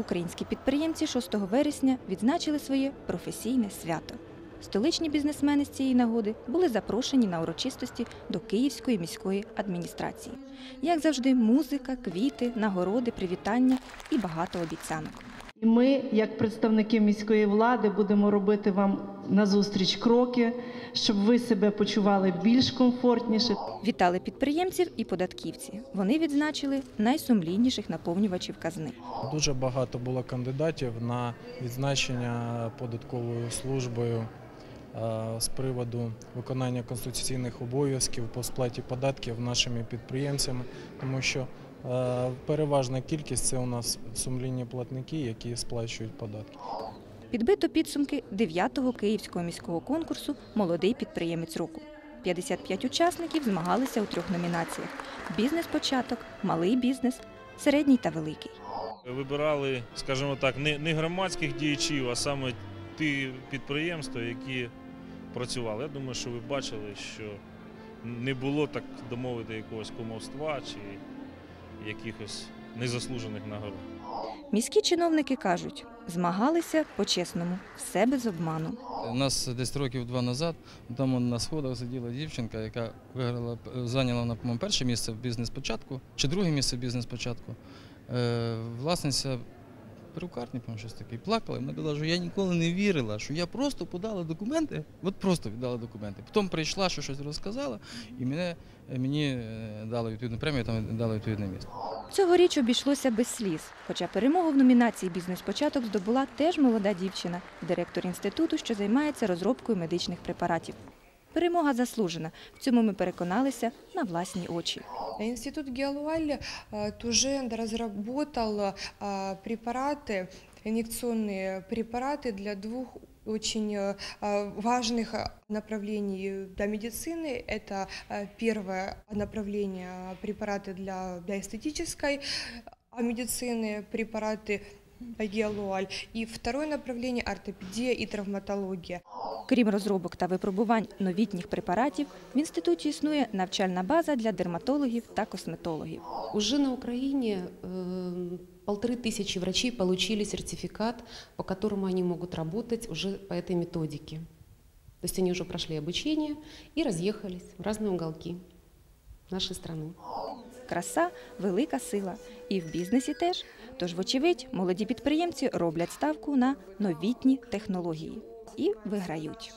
Українські підприємці 6 вересня відзначили своє професійне свято. Столичні бізнесмени з цієї нагоди були запрошені на урочистості до Київської міської адміністрації. Як завжди, музика, квіти, нагороди, привітання і багато обіцянок. І ми, як представники міської влади, будемо робити вам назустріч кроки, щоб ви себе почували більш комфортніше. Вітали підприємців і податківці. Вони відзначили найсумлінніших наповнювачів казни. Дуже багато було кандидатів на відзначення податковою службою е, з приводу виконання конституційних обов'язків по сплаті податків нашими підприємцями, тому що переважна кількість це у нас сумлінні платники, які сплачують податки. Підбито підсумки 9-го київського міського конкурсу Молодий підприємець року. 55 учасників змагалися у трьох номінаціях: бізнес-початок, малий бізнес, середній та великий. Вибирали, скажімо так, не, не громадських діячів, а саме ті підприємства, які працювали. Я думаю, що ви бачили, що не було так домовити якогось кумовства чи якихось незаслужених нагород. Міські чиновники кажуть, змагалися по-чесному, все без обману. У нас десь років два назад там на сходах сиділа дівчинка, яка виграла, зайняла на перше місце в бізнес-початку чи друге місце в бізнес-початку. Е, власниця перукарні, по-моєму, щось таке, і плакала. Вона казала, що я ніколи не вірила, що я просто подала документи, от просто віддала документи. Потім прийшла, що щось розказала, і мене, мені е, дали відповідну премію, там дали відповідне місце. Цьогоріч обійшлося без сліз, хоча перемогу в номінації Бізнес-початок здобула теж молода дівчина, директор інституту, що займається розробкою медичних препаратів. Перемога заслужена. В цьому ми переконалися на власні очі. Институт Геолуаль э, уже разработал э, препараты, инъекционные препараты для двух очень э, важных э, направлений для медицины. Это э, первое направление препараты для, для эстетической а медицины, препараты Геолуаль. И второе направление ортопедия и травматология. Крім розробок та випробувань новітніх препаратів, в інституті існує навчальна база для дерматологів та косметологів. Уже на Украине э, полторы тысячи врачей получили сертификат, по которому они могут работать уже по этой методике. То есть они уже прошли обучение и разъехались в разные уголки нашей страны. Краса велика сила. І в бізнесі теж. Тож, вочевидь, молоді підприємці роблять ставку на новітні технології і виграють.